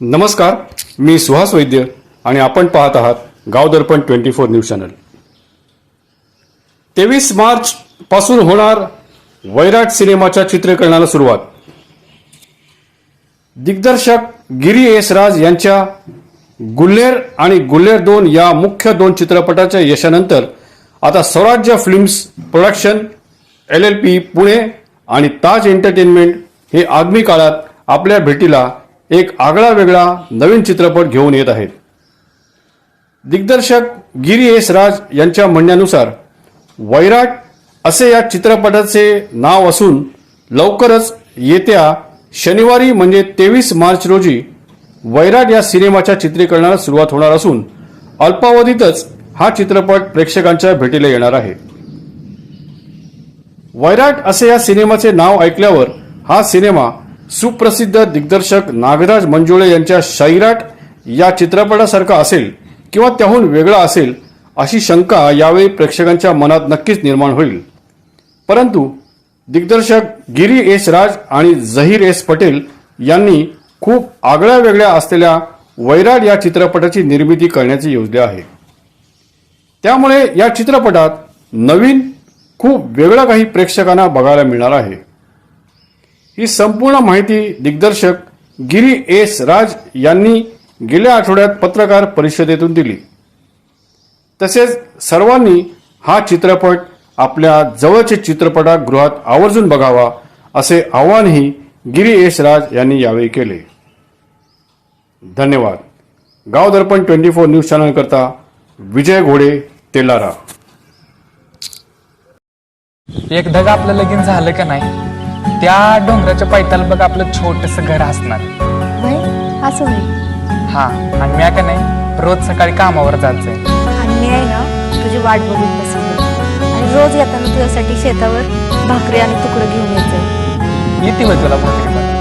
नमस्कार मी सुहास वैद्य आणि आपण पाहत आहात Gaav Darpan twenty four news channel. तेवीस मार्च पासून होणार वैराट सिनेमाच्या चित्रीकरणाला सुरुवात. दिग्दर्शक गिरी एस राज यांच्या गुल्हेर आणि गुल्हेर दोन या मुख्य दोन चित्रपटाच्या यशानंतर आता Swarajya films production L L P Pune आणि ताज एंटरटेनमेंट हे आगामी काळात आपल्या भेटीला एक आगळा वेगळा नवीन चित्रपट घेऊन येत आहेत. दिग्दर्शक गिरी एस राज यांच्या म्हणण्यानुसार वैराट असे या चित्रपटाचे नाव असून लवकरच येत्या शनिवारी म्हणजे तेवीस मार्च रोजी वैराट या सिनेमाच्या चित्रीकरणाला सुरुवात होणार असून अल्पावधीतच हा चित्रपट प्रेक्षकांच्या भेटीला येणार आहे. वैराट असे या सिनेमाचे नाव ऐकल्यावर हा सिनेमा सुप्रसिद्ध दिग्दर्शक नागराज मंजुळे यांच्या शैराट या चित्रपटासारखा असेल किंवा त्याहून वेगळा असेल अशी शंका यावेळी प्रेक्षकांच्या मनात नक्कीच निर्माण होईल. परंतु दिग्दर्शक गिरी एस राज आणि झहीर एस पटेल यांनी खूप आगळ्या वेगळ्या असलेल्या वैराट या चित्रपटाची निर्मिती करण्याची योजना आहे. त्यामुळे या चित्रपटात नवीन खूप वेगळं काही प्रेक्षकांना बघायला मिळणार आहे. ही संपूर्ण माहिती दिग्दर्शक गिरी एस राज यांनी गेल्या आठवड्यात पत्रकार परिषदेतून दिली. तसेच सर्वांनी हा चित्रपट आपल्या जवळचे चित्रपटागृहात आवर्जून बघावा असे आवाहनही गिरी एस राज यांनी यावेळी केले. धन्यवाद. Gaav Darpan twenty four news चॅनलकरता Vijay Ghode Telhara. एकदा का आपलं लगीन झालं का नाही? त्या डोंगराच्या पायथ्याला बघ आपलं छोटस घर असणार. भाई असं होईल. हा आणि मी का नाही रोज सकाळी कामावर जायचंय. आणि मी आहे ना तुझी वाट बघून बसली. आणि रोज येताना तुझ्यासाठी शेतावर भाकरी आणि तुकडं घेऊन यायचं येते होय तुला भाकरी बनवायला.